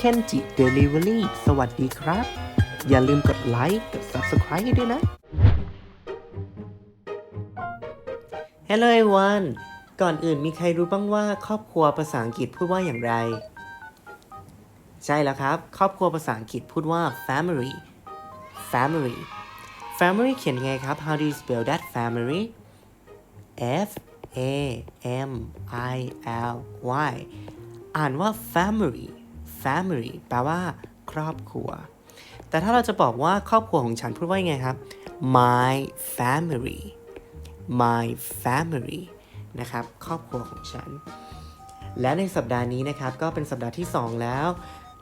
เคนจิ Delivery สวัสดีครับ อย่าลืมกดไลค์กด Subscribe ให้ด้วยนะ Hello everyone ก่อนอื่นมีใครรู้บ้างว่าครอบครัวภาษาอังกฤษพูดว่าอย่างไร ใช่แล้วครับ ครอบครัวภาษาอังกฤษพูดว่า family family family เขียนไงครับ how do you spell that family F A M I L Y อ่านว่า family family แปลว่าครอบครัว แต่ถ้าเราจะบอกว่าครอบครัวของฉันพูดว่ายังไงครับ my family my family นะครับ ครอบครัวของฉัน และในสัปดาห์นี้นะครับ ก็เป็นสัปดาห์ที่ 2 แล้ว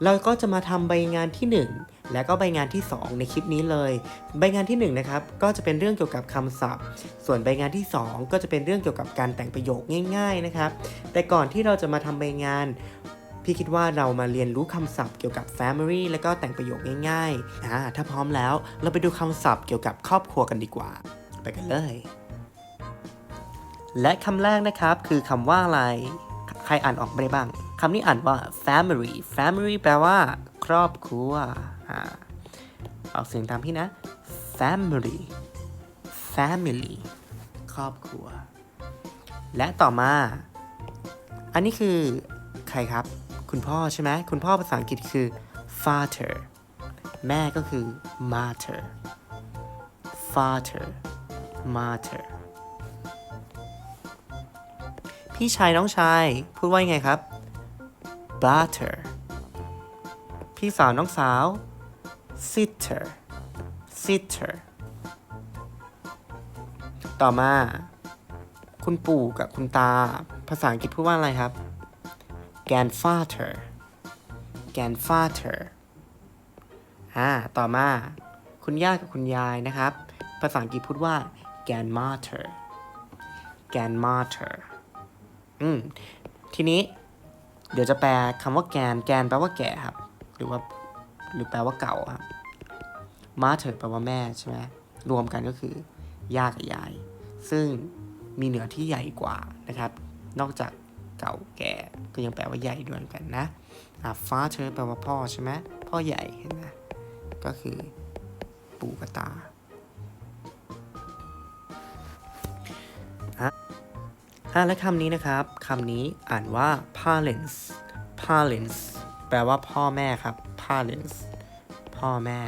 เราก็จะมาทำใบงานที่ 1 และก็ใบงานที่ 2 ในคลิปนี้เลย ใบงานที่1นะครับ ก็จะเป็นเรื่องเกี่ยวกับคำศัพท์ ส่วนใบงานที่ 2 ก็จะเป็นเรื่องเกี่ยวกับการแต่งประโยคง่าย ๆนะครับ แต่ก่อนที่เราจะมาทำใบงาน พี่คิดว่าเรามาเรียนรู้คำศัพท์เกี่ยวกับ family แล้วก็แต่งประโยคง่ายๆอ่าถ้าพร้อมแล้วเราไปดูคำศัพท์เกี่ยวกับครอบครัวกันดีกว่า ไปกันเลย และคำแรกนะครับคือคำว่าอะไร ใครอ่านออกไม่ได้บ้างคำนี้อ่านว่า family family แปลว่า ครอบครัวอ่าออกเสียงตามพี่นะ family family ครอบครัว และต่อมา อันนี้คือใครครับ คุณพ่อใช่ไหมคุณพ่อภาษาอังกฤษคือ father แม่ก็คือ mother father mother พี่ชายน้องชาย พูดว่ายังไงครับ brother พี่สาวน้องสาว sister sister ต่อมา คุณปู่กับคุณตา ภาษาอังกฤษพูดว่าอะไรครับ grandfather grandfather อ่า ต่อมา คุณย่ากับคุณยายนะครับ ภาษาอังกฤษพูดว่า grandmother grandmother อืม ทีนี้ เดี๋ยวจะแปลคำว่าแกน แกนแปลว่าแก่ครับ หรือว่า หรือแปลว่าเก่าครับ mother แปลว่าแม่ใช่ไหมรวมกันก็คือย่ากับยาย ซึ่งมีเหนือที่ใหญ่กว่านะครับ นอกจาก เก่าแก่ ก็ยังแปลว่าใหญ่ด้วยเหมือนกันนะอ่า father แปลว่าพ่อใช่ไหมพ่อใหญ่เห็นไหมก็คือปู่กับตาอะและคำนี้นะครับคำนี้อ่านว่า parents parents แปลว่าพ่อแม่ครับ parents พ่อแม่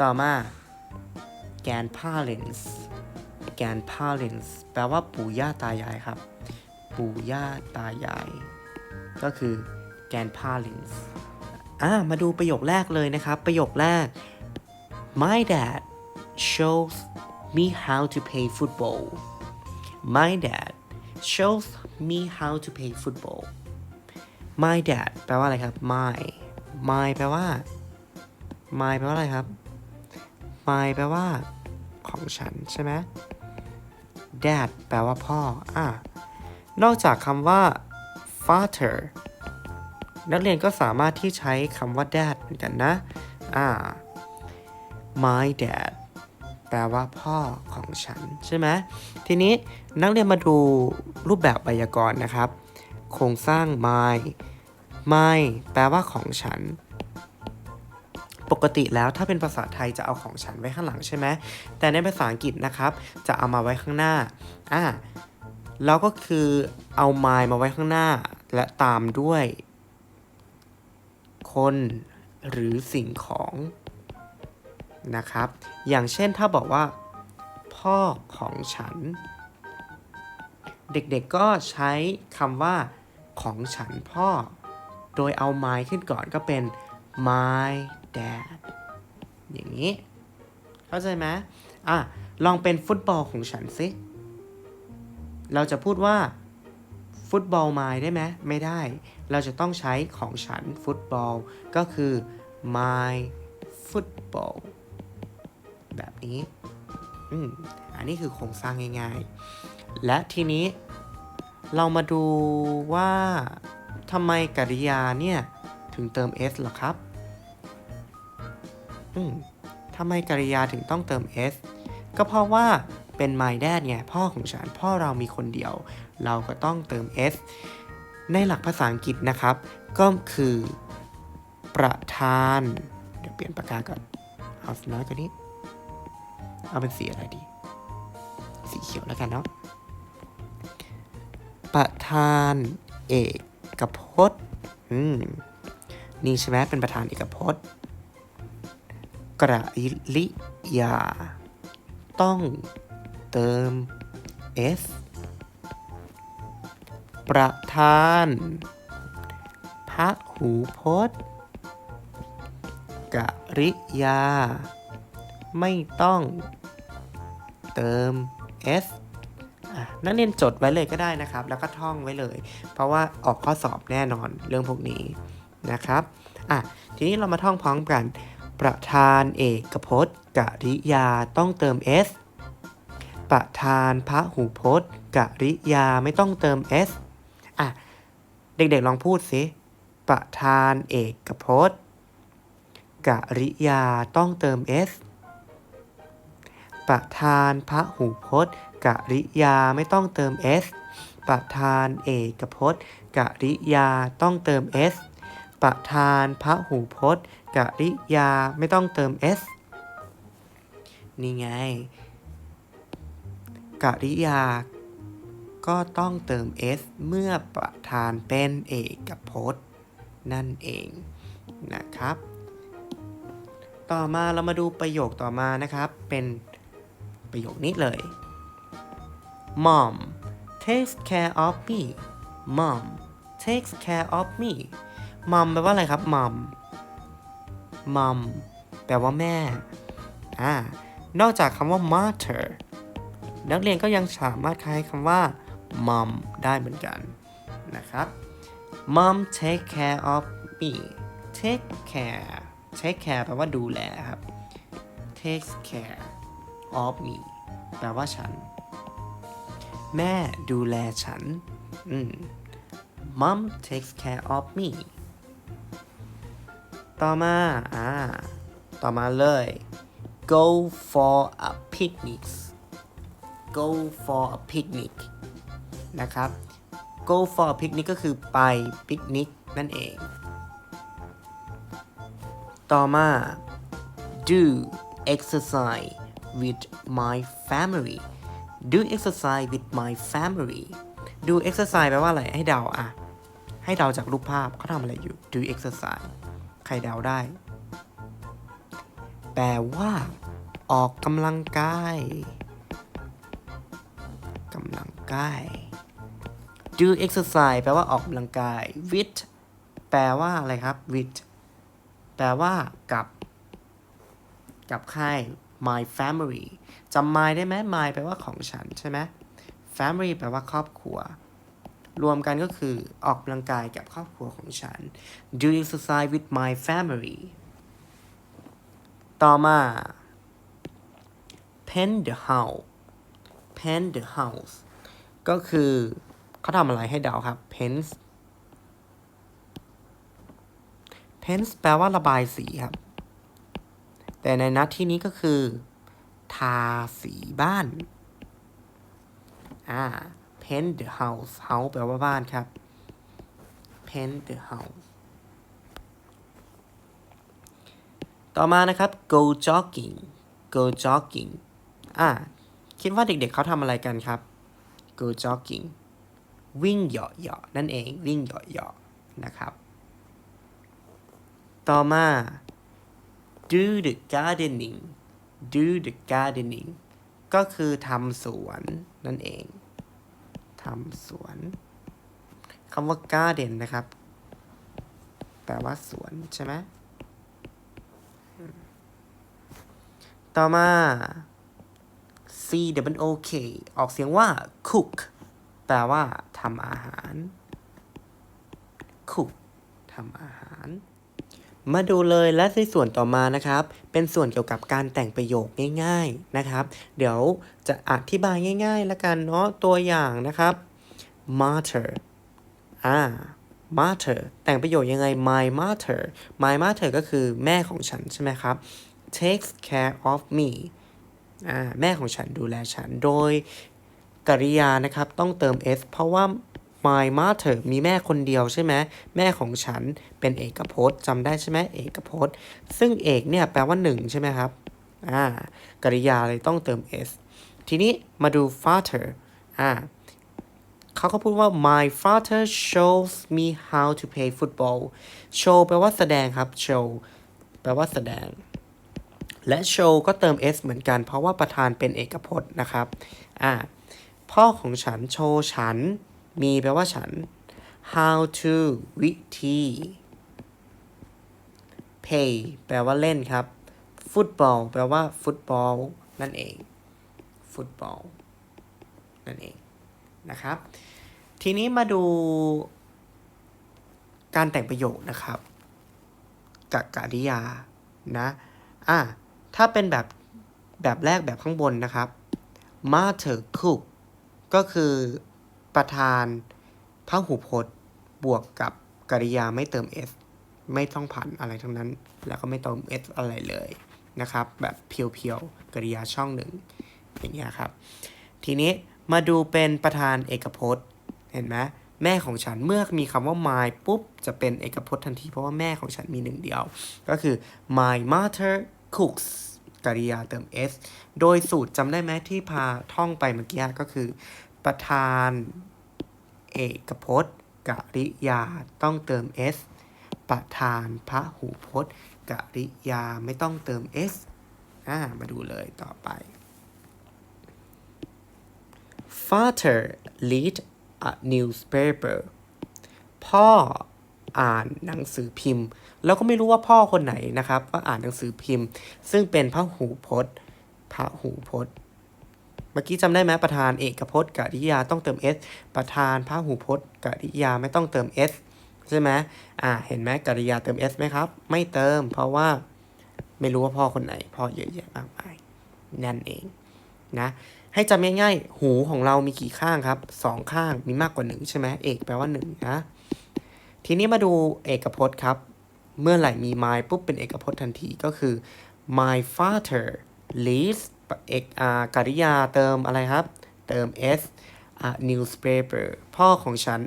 ต่อมา grandparents grandparents แปลว่าปู่ย่าตายายครับ ปู่ย่าตายาย ก็คือ grandparents อะมาดูประโยคแรกเลยนะครับ ประโยคแรก My dad shows me how to play football My dad shows me how to play football My dad แปลว่าอะไรครับ my my แปลว่า my แปลว่าอะไรครับ my แปลว่า ของฉันใช่ไหม dad แปลว่าพ่อ อะ นอกจากคำว่า father นักเรียนก็สามารถที่ใช้คำว่า dad เหมือนกันนะ อ่า my dad แปลว่าพ่อของฉัน ใช่ไหม ทีนี้นักเรียนมาดูรูปแบบไวยากรณ์นะครับ โครงสร้าง my my แปลว่าของฉัน ปกติแล้วถ้าเป็นภาษาไทยจะเอาของฉันไว้ข้างหลังใช่ไหม แต่ในภาษาอังกฤษนะครับ จะเอามาไว้ข้างหน้า อ่า เราก็คือเอา my มาไว้ข้างหน้า และตามด้วย คนหรือสิ่งของนะครับ อย่างเช่นถ้าบอกว่า พ่อของฉัน เด็กๆก็ใช้คำว่า ของฉันพ่อ โดยเอา my ขึ้นก่อนก็เป็น my dad อย่างนี้ เข้าใจไหมอะ ลองเป็นฟุตบอลของฉันสิ เราจะพูดว่าฟุตบอล my ได้ไหมไม่ได้ เราจะต้องใช้ของฉันฟุตบอล ก็คือ my football แบบนี้อืมอันนี้คือโครงสร้างง่ายๆ และทีนี้เรามาดูว่าทำไมกริยาเนี่ย ถึงเติม s หรอครับ อืมทำไมกริยาถึงต้องเติม s ก็เพราะว่า เป็น my dad ไงพ่อของฉัน พ่อเรามีคนเดียว เราก็ต้องเติม s ในหลักภาษาอังกฤษนะครับ ก็คือ ประธาน เดี๋ยวเปลี่ยนปากกาก่อน เอาสีน้อยกว่านี้ เอาเป็นสีอะไรดี สีเขียวแล้วกันเนาะ ประธานเอกพจน์ อืม นี่ใช่ไหมเป็นประธานเอกพจน์ กระลิยา ต้อง เติม s ประธานพระหูพจน์กริยา ไม่ต้อง เติม s นักเรียนจดไว้เลยก็ได้นะครับ แล้วก็ท่องไว้เลย เพราะว่าออกข้อสอบแน่นอนเรื่องพวกนี้นะครับอะทีนี้เรามาท่องพร้อมกัน ประธานเอกพจน์กริยาต้องเติม s ประธานพระหูพจน์กริยาไม่ต้องเติม s อะ เด็กๆลองพูดสิประธานเอกพจน์กริยาต้องเติม s ประธานพระหูพจน์กริยาไม่ต้องเติม s ประธานเอกพจน์กริยาต้องเติม s ประธานพระหูพจน์กริยาไม่ต้องเติม s นี่ไง กริยา ก็ต้องเติม s เมื่อประธานเป็นเอกพจน์ นั่นเองนะครับ ต่อมาเรามาดูประโยคต่อมานะครับ เป็นประโยคนี้เลย Mom takes care of me Mom takes care of me Mom แปลว่าอะไรครับ Mom Mom แปลว่าแม่อ่านอกจากคำว่า mother นักเรียนก็ยังสามารถใช้คำว่า mom ได้เหมือนกันนะครับ mom take care of me take care take care แปลว่าดูแลครับ take care of me แปลว่าฉัน แม่ดูแลฉัน อืม mom takes care of me ต่อมา อ่า ต่อมาเลย go for a picnic go for a picnic นะครับ go for a picnic ก็คือไปปิกนิกนั่นเอง ต่อมา do exercise with my family do exercise with my family do exercise แปลว่าอะไร ให้เดาอะให้เดาจากรูปภาพเขาทำอะไรอยู่ do exercise ใครเดาได้ แปลว่า ออกกำลังกาย กำลังกาย do exercise แปลว่าออกกำลังกาย with แปลว่าอะไรครับ with แปลว่ากับ กับใคร my family จำ my ได้ไหม my แปลว่าของฉันใช่ไหม family แปลว่าครอบครัว รวมกันก็คือออกกำลังกายกับครอบครัวของฉัน do exercise with my family ต่อมา paint the house paint the house ก็คือเขาทำอะไรให้เดาครับ paint paint แปลว่าระบายสีครับ แต่ในนัดที่นี้ก็คือ ทาสีบ้าน อ่า paint the house house แปลว่าบ้านครับ paint the house ต่อมานะครับ go jogging go jogging อ่า คิดว่าเด็กๆเขาทำอะไรกันครับ go jogging วิ่งเหยาะๆนั่นเอง วิ่งเหยาะๆนะครับ ต่อมา do the gardening do the gardening ก็คือทำสวนนั่นเอง ทำสวนคำว่า garden นะครับ แปลว่าสวนใช่ไหม ต่อมา W O K ออกเสียงว่า cook แปลว่าทำอาหาร cook ทำอาหาร มาดูเลยและในส่วนต่อมานะครับ เป็นส่วนเกี่ยวกับการแต่งประโยคง่ายๆนะครับ เดี๋ยวจะอธิบายง่ายๆแล้วกันเนาะตัวอย่างนะครับ mother อ่า mother แต่งประโยคยังไง my mother my mother ก็คือแม่ของฉันใช่ไหมครับ takes care of me แม่ของฉันดูแลฉันโดยกริยานะครับต้องเติม s เพราะว่า my mother มีแม่คนเดียวใช่ไหมแม่ของฉันเป็นเอกพจน์จำได้ใช่ไหมเอกพจน์ ซึ่งเอกเนี่ยแปลว่าหนึ่งใช่ไหมครับอ่ากริยาเลยต้องเติม s ทีนี้มาดู father อ่าเขาก็พูดว่า my father shows me how to play football show แปลว่าแสดงครับ show แปลว่าแสดง และ show ก็เติม s เหมือนกัน เพราะว่าประธานเป็นเอกพจน์นะครับอ่าพ่อของฉันโชว์ฉัน มีแปลว่าฉัน how to วิธี play แปลว่าเล่นครับ football แปลว่าฟุตบอล นั่นเอง ฟุตบอล นั่นเอง นะครับ ทีนี้มาดู การแต่งประโยคนะครับ กับกริยา นะ อะถ้าเป็นแบบแบบแรกแบบข้างบนนะครับ mother cook ก็คือประธานพหูพจน์บวกกับกริยาไม่เติม s ไม่ต้องผันอะไรทั้งนั้น แล้วก็ไม่เติม s อะไรเลยนะครับ แบบเพียวๆกริยาช่องหนึ่งอย่างเงี้ยครับ ทีนี้มาดูเป็นประธานเอกพจน์ เห็นไหม แม่ของฉันเมื่อมีคำว่า my ปุ๊บ จะเป็นเอกพจน์ทันทีเพราะว่าแม่ของฉันมีหนึ่งเดียว ก็คือ my mother cooks กริยาเติม s โดยสูตรจำได้ไหมที่พาท่องไปเมื่อกี้ก็คือ ประธานเอกพจน์กริยาต้องเติม s ประธานพระหูพจน์กริยาไม่ต้องเติม s อ่ามาดูเลยต่อไป Father read a newspaper พ่ออ่านหนังสือพิมพ์ แล้วก็ไม่รู้ว่าพ่อคนไหนนะครับว่าอ่านหนังสือพิมพ์ ซึ่งเป็นพระหูพจน์พหูพจน์ เมื่อกี้จำได้ไหมประธานเอกพจน์กริยาต้องเติม s ประธานพระหูพจน์กริยาไม่ต้องเติม s ใช่ไหมอ่า เห็นไหมกริยาเติม s ไหมครับ ไม่เติม เพราะว่าไม่รู้ว่าพ่อคนไหน พ่อเยอะแยะมากมายนั่นเองนะ ให้จำง่ายๆ หูของเรามีกี่ข้างครับสองข้างมีมากกว่าหนึ่งใช่ไหมเอกแปลว่าหนึ่งนะทีนี้มาดูเอกพจน์ครับ เมื่อไหร่มี my ปุ๊บเป็นเอกพจน์ทันทีก็คือ my father reads เอกอากริยาเติมอะไรครับ เติม s a newspaper พ่อของฉัน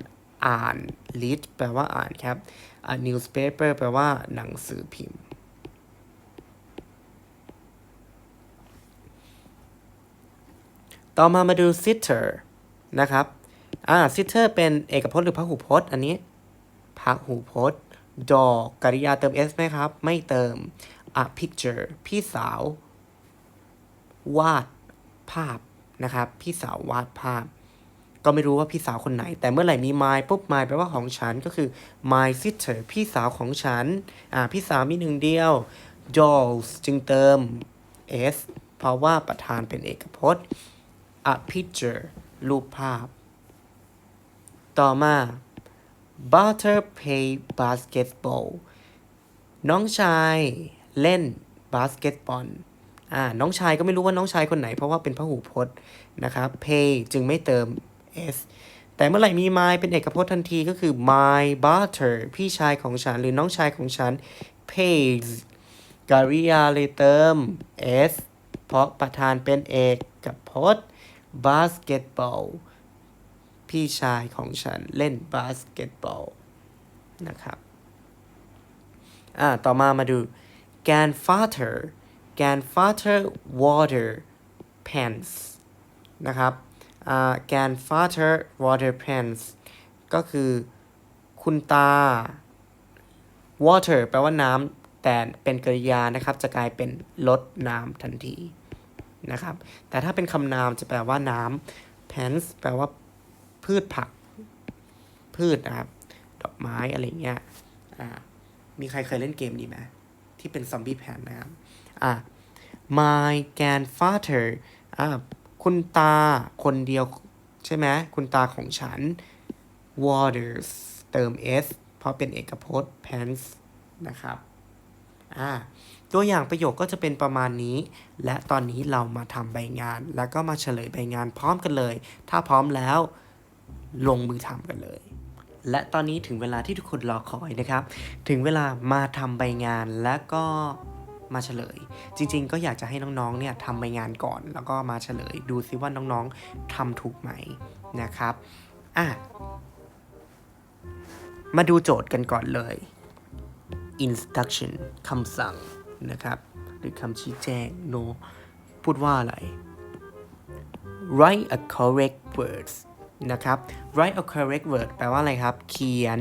อ่าน read แปลว่าอ่านครับ a newspaper แปลว่าหนังสือพิมพ์ ต่อมามาดู sitter นะครับอ่า sitter เป็นเอกพจน์หรือพหูพจน์ อันนี้พหูพจน์ดอกกริยาเติม s ไหมครับ ไม่เติม a picture พี่สาว วาดภาพนะครับ พี่สาววาดภาพ ก็ไม่รู้ว่าพี่สาวคนไหน แต่เมื่อไหร่มี my ปุ๊บ my แปลว่าของฉันก็คือ my sister พี่สาวของฉัน อ่า พี่สาวมีหนึ่งเดียว dolls จึงเติม s เพราะว่าประธานเป็นเอกพจน์ a picture รูปภาพ ต่อมา butter play basketball น้องชายเล่นบาสเกตบอลอ่าน้องชายก็ไม่รู้ว่าน้องชายคนไหน เพราะว่าเป็นพหูพจน์นะครับ play จึงไม่เติม s แต่เมื่อไหร่มี my เป็นเอกพจน์ทันทีก็คือ my butter พี่ชายของฉัน หรือน้องชายของฉัน pays กริยาเลยเติม s เพราะประธานเป็นเอกกั บพจน์ basketball พี่ชายของฉันเล่นบาสเกตบอลนะครับอ่าต่อมามาดู grandfather grandfather water pants นะครับอ่า grandfather water pants ก็คือคุณตา water แปลว่าน้ำแต่เป็นกริยานะครับ จะกลายเป็นลดน้ำทันที นะครับ แต่ถ้าเป็นคำนามจะแปลว่าน้ำ pants แปลว่าพืชผัก พืชนะครับ ดอกไม้อะไรเงี้ย อ่า มีใครเคยเล่นเกมนี้ไหมที่เป็นซอมบี้แพนนะครับ อ่า my grandfather อ่า คุณตาคนเดียว ใช่ไหม คุณตาของฉัน waters เติม s เพราะเป็นเอกพจน์ pants นะครับ อ่าตัวอย่างประโยคก็จะเป็นประมาณนี้ และตอนนี้เรามาทำใบงาน แล้วก็มาเฉลยใบงานพร้อมกันเลย ถ้าพร้อมแล้วลงมือทำกันเลย และตอนนี้ถึงเวลาที่ทุกคนรอคอยนะครับ ถึงเวลามาทำใบงานและก็มาเฉลย จริง ๆ ก็อยากจะให้น้องๆเนี่ยทำใบงานก่อน แล้วก็มาเฉลย ดูซิว่าน้องๆทำถูกไหมนะครับอะมาดูโจทย์กันก่อนเลย instruction คำสั่งนะครับ หรือคำชี้แจง no พูดว่าอะไร write a correct words นะครับ write a correct word แปลว่าอะไรครับ เขียน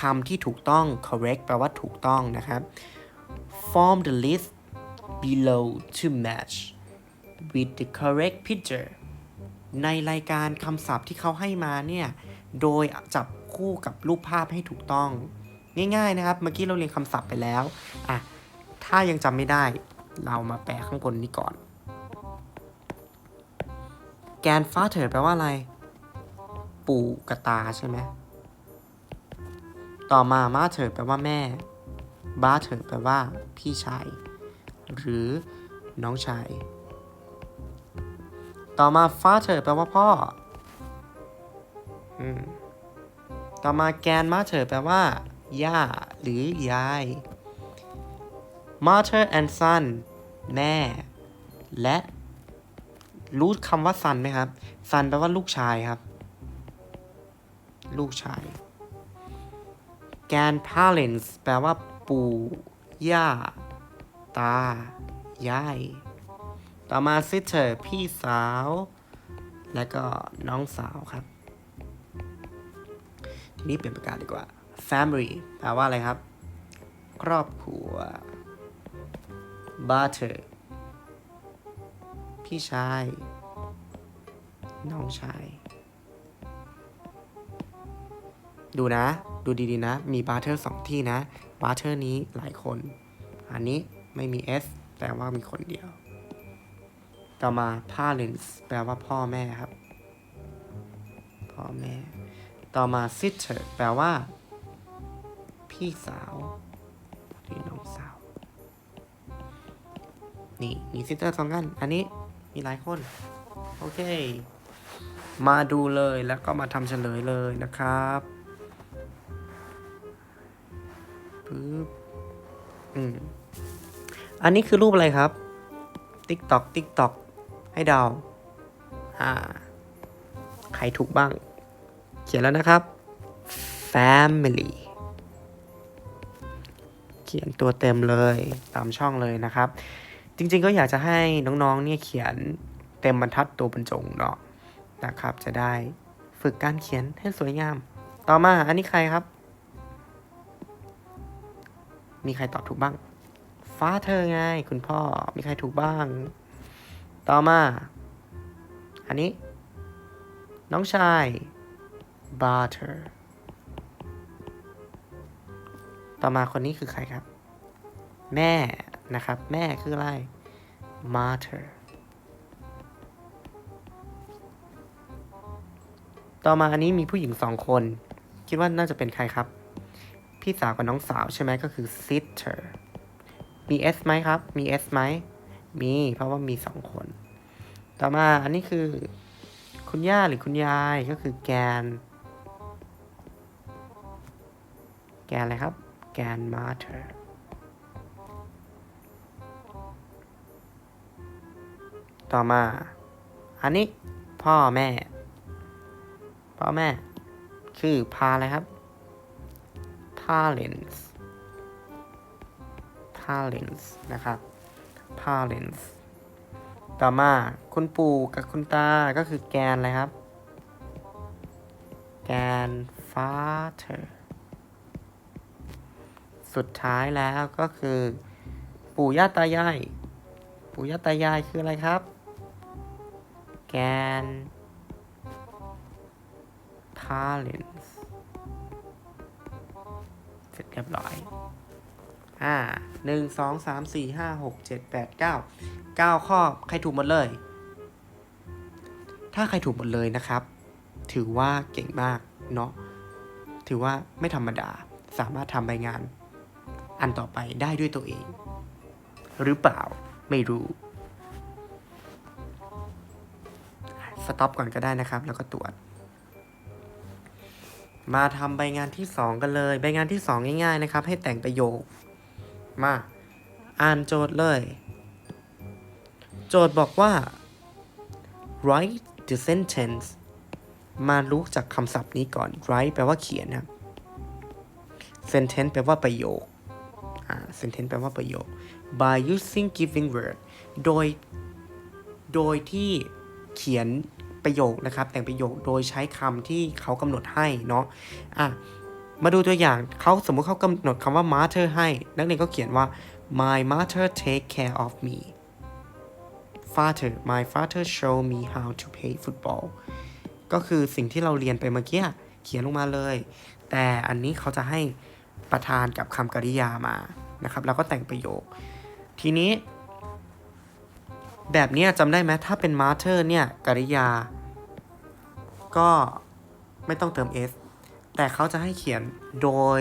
คำที่ถูกต้อง correct แปลว่าถูกต้องนะครับ form the list below to match with the correct picture ในรายการคำศัพท์ที่เขาให้มาเนี่ย โดยจับคู่กับรูปภาพให้ถูกต้อง ง่ายๆนะครับ เมื่อกี้เราเรียนคำศัพท์ไปแล้วอะถ้ายังจำไม่ได้เรามาแปะข้างบนนี้ก่อน แกนฟ้าเถิดแปลว่าอะไร ปู่กบตาใช่ไหมต่อมามาเถิดแปลว่าแม่ บ้าเถิดแปลว่า พี่ชาย หรือน้องชาย ต่อมาฟ้าเถิดแปลว่าพ่ออต่อมาแกนมาเถิดแปลว่า ย่า หรือยาย mother and son แม่ และ รู้คำว่า son ไหมครับ son แปลว่าลูกชายครับ ลูกชาย grandparents แปลว่า ปู่ ย่า ตา ยาย ต่อมา sister พี่สาว และก็น้องสาวครับ ทีนี้เปลี่ยนประกาศดีกว่า family แปลว่าอะไรครับ ครอบครัว brother พี่ชาย น้องชาย ดูนะ ดูดีๆนะ มี brother สองที่นะ brother นี้หลายคน อันนี้ไม่มี s แปลว่ามีคนเดียว ต่อมา parents แปลว่าพ่อแม่ครับ พ่อแม่ ต่อมา sister แปลว่า พี่สาวหรือน้องสาว นี่มี sister สองกัน อันนี้มีหลายคน โอเค มาดูเลยแล้วก็มาทำเฉลยเลยนะครับปึ๊บอืมอันนี้คือรูปอะไรครับ TikTok TikTok ให้เดาอ่า ใครถูกบ้าง เขียนแล้วนะครับ family เขียนตัวเต็มเลยตามช่องเลยนะครับ จริงๆก็อยากจะให้น้องๆเนี่ยเขียนเต็มบรรทัดตัวบรรจงเนาะนะครับ จะได้ฝึกการเขียนให้สวยงาม ต่อมาอันนี้ใครครับ มีใครตอบถูกบ้าง ฟ้าเธอไงคุณพ่อมีใครถูกบ้าง ต่อมา อันนี้ น้องชาย butter ต่อมาคนนี้คือใครครับ แม่นะครับ แม่คืออะไร mother ต่อมาอันนี้มีผู้หญิงสองคน คิดว่าน่าจะเป็นใครครับ พี่สาวกับน้องสาวใช่ไหมก็คือ sister มี s ไหมครับ มี s ไหมมี เพราะว่ามีสองคน ต่อมาอันนี้คือ คุณย่าหรือคุณยายก็คือแกน แกนอะไรครับ แกน mother ต่อมา อันนี้พ่อแม่ พ่อแม่ คือพาอะไรครับ parents parents นะครับ parents ต่อมาคุณปู่กับคุณตาก็คือแกนอะไรครับ แกน father สุดท้ายแล้วก็คือ ปู่ย่าตายาย ปู่ย่าตายายคืออะไรครับ แกน parents เสร็จเรียบร้อยอ่าหนึ่งสองสามสี่ห้าหกเจ็ดแปดเก้าเก้าข้อใครถูกหมดเลย ถ้าใครถูกหมดเลยนะครับ ถือว่าเก่งมากเนาะถือว่าไม่ธรรมดาสามารถทำใบงาน อันต่อไปได้ด้วยตัวเอง หรือเปล่าไม่รู้สต็อปก่อนก็ได้นะครับ แล้วก็ตรวจ มาทำใบงานที่ 2 กันเลย ใบงานที่ 2 ง่าย ๆ นะครับ ให้แต่งประโยค มา อ่านโจทย์เลย โจทย์บอกว่า write the sentence มารู้จากคำศัพท์นี้ก่อน write แปลว่าเขียนนะ sentence แปลว่าประโยค sentence แปลว่าประโยค by using giving word โดย โดยที่เขียนประโยคนะครับ แต่งประโยคโดยใช้คำที่เขากำหนดให้เนาะอะมาดูตัวอย่างเขาสมมุติเขากำหนดคำว่า mother ให้ นักเรียนก็เขียนว่า my mother take care of me father my father show me how to play football ก็คือสิ่งที่เราเรียนไปเมื่อกี้เขียนลงมาเลย แต่อันนี้เขาจะให้ ประธานกับคำกริยามานะครับแล้วก็แต่งประโยค ทีนี้ แบบเนี้ยจำได้ไหมถ้าเป็น master เนี่ยกริยา ก็ไม่ต้องเติม s แต่เขาจะให้เขียนโดย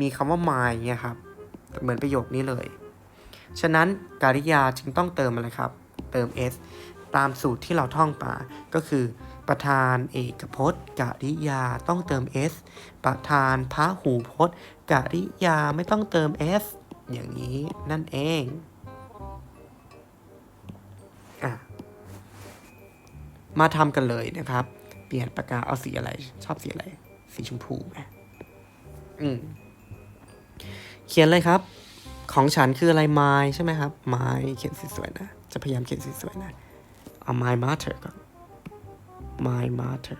มีคำว่า my เนี่ยครับ เหมือนประโยคนี้เลย ฉะนั้นกริยาจึงต้องเติมอะไรครับ เติม s ตามสูตรที่เราท่องมาก็คือ ประธานเอกพจน์ กริยาต้องเติม s ประธานพหูพจน์ กริยาไม่ต้องเติม s อย่างนี้นั่นเองอะมาทำกันเลยนะครับ เปลี่ยนปากกาเอาสีอะไร ชอบสีอะไร สีชมพูไหมอืมเขียนเลยครับ ของฉันคืออะไร my ใช่ไหมครับ my เขียนสวยๆนะ จะพยายามเขียนสวยๆนะเอา my mother ก่อน my mother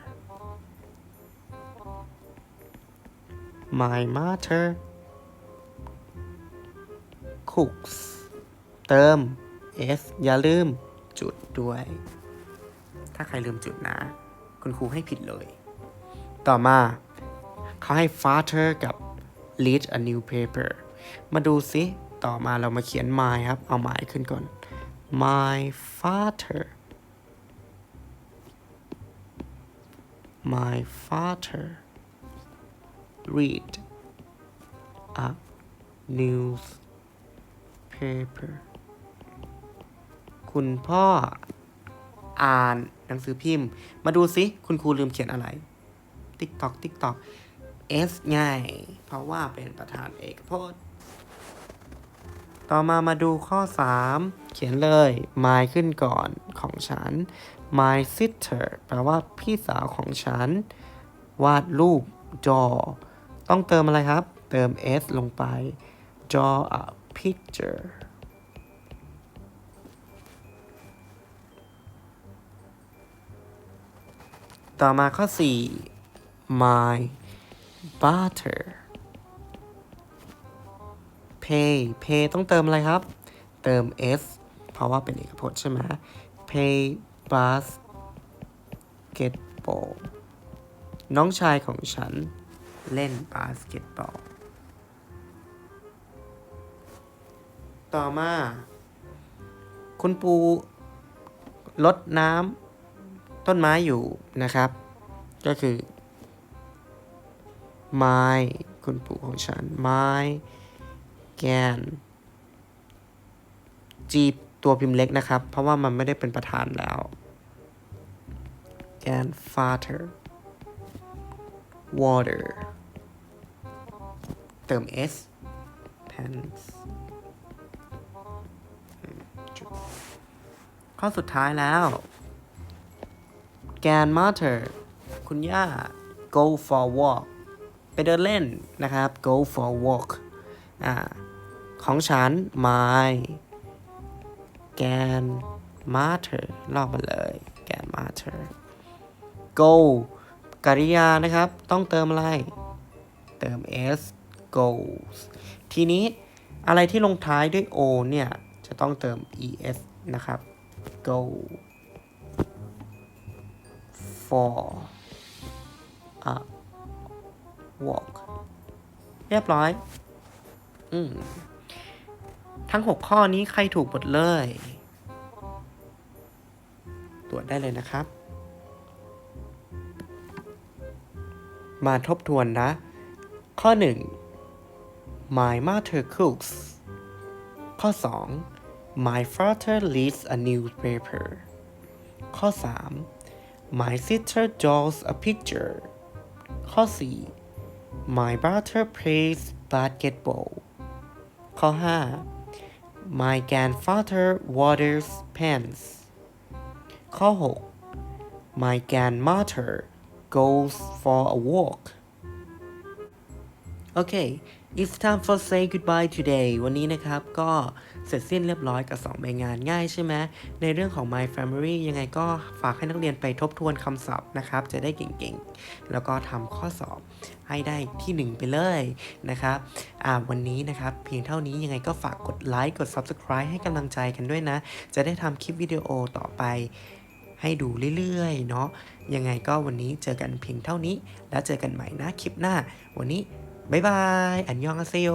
my mother cooks เติม s อย่าลืมจุดด้วย ถ้าใครลืมจุดนะ คุณครูให้ผิดเลย ต่อมาเขาให้ father กับ read a new paper มาดูซิ ต่อมาเรามาเขียน my ครับ เอา my ขึ้นก่อน my father my father read a newspaper คุณพ่ออ่านหนังสือพิมพ์ มาดูซิ คุณครูลืมเขียนอะไร ติ๊กตอกติ๊กตอก S ง่าย เพราะว่าเป็นประธานเอกพจน์ ต่อมามาดูข้อ 3 เขียนเลย my ขึ้นก่อนของฉัน my sister แปลว่าพี่สาวของฉัน วาดรูป draw ต้องเติมอะไรครับ เติม s ลงไป draw a picture ต่อมาข้อ 4 my butter pay pay ต้องเติมอะไรครับ เติม s เพราะว่าเป็นเอกพจน์ใช่ไหม pay basketball น้องชายของฉันเล่นบาสเกตบอล ต่อมา คุณปูลดน้ำต้นไม้อยู่นะครับ ก็คือ ไม้ คุณปู่ของฉัน ไม้ แกน จี ตัวพิมพ์เล็กนะครับ เพราะว่ามันไม่ได้เป็นประธานแล้วแกน father water เติม s pants ข้อสุดท้ายแล้วแกน mother คุณย่า go for walk ไปเดินเล่นนะครับ go for walk อของฉัน my แกน mother ลอกมาเลย แกน mother go กริยานะครับ ต้องเติมอะไร เติม s goes ทีนี้อะไรที่ลงท้ายด้วย o เนี่ย จะต้องเติม es นะครับ go for a walk เรียบร้อย อืม ทั้ง 6 ข้อนี้ใครถูกหมดเลย ตรวจได้เลยนะครับ มาทบทวนนะ ข้อ 1 My mother cooks ข้อ 2 My father reads a newspaper ข้อ 3 My sister draws a picture ข้อ 4 My brother plays basketball ข้อ 5 My grandfather waters plants ข้อ 6 My grandmother goes for a walk โอเค it's time for say goodbye today วันนี้นะครับ ก็เสร็จสิ้นเรียบร้อยกับ 2 ใบงานง่ายใช่ไหม ในเรื่องของ my family ยังไงก็ฝากให้นักเรียนไปทบทวนคำศัพท์นะครับ จะได้เก่งๆ แล้วก็ทำข้อสอบให้ได้ที่ 1 ไปเลยนะครับอ่าวันนี้นะครับ เพียงเท่านี้ยังไงก็ฝากกดไลค์ กด subscribe ให้กำลังใจกันด้วยนะ จะได้ทำคลิปวิดีโอต่อไปให้ดูเรื่อยๆ เนาะ ยังไงก็วันนี้เจอกันเพียงเท่านี้ แล้วเจอกันใหม่นะคลิปหน้า วันนี้ บ๊ายบายอันยองอาเซโย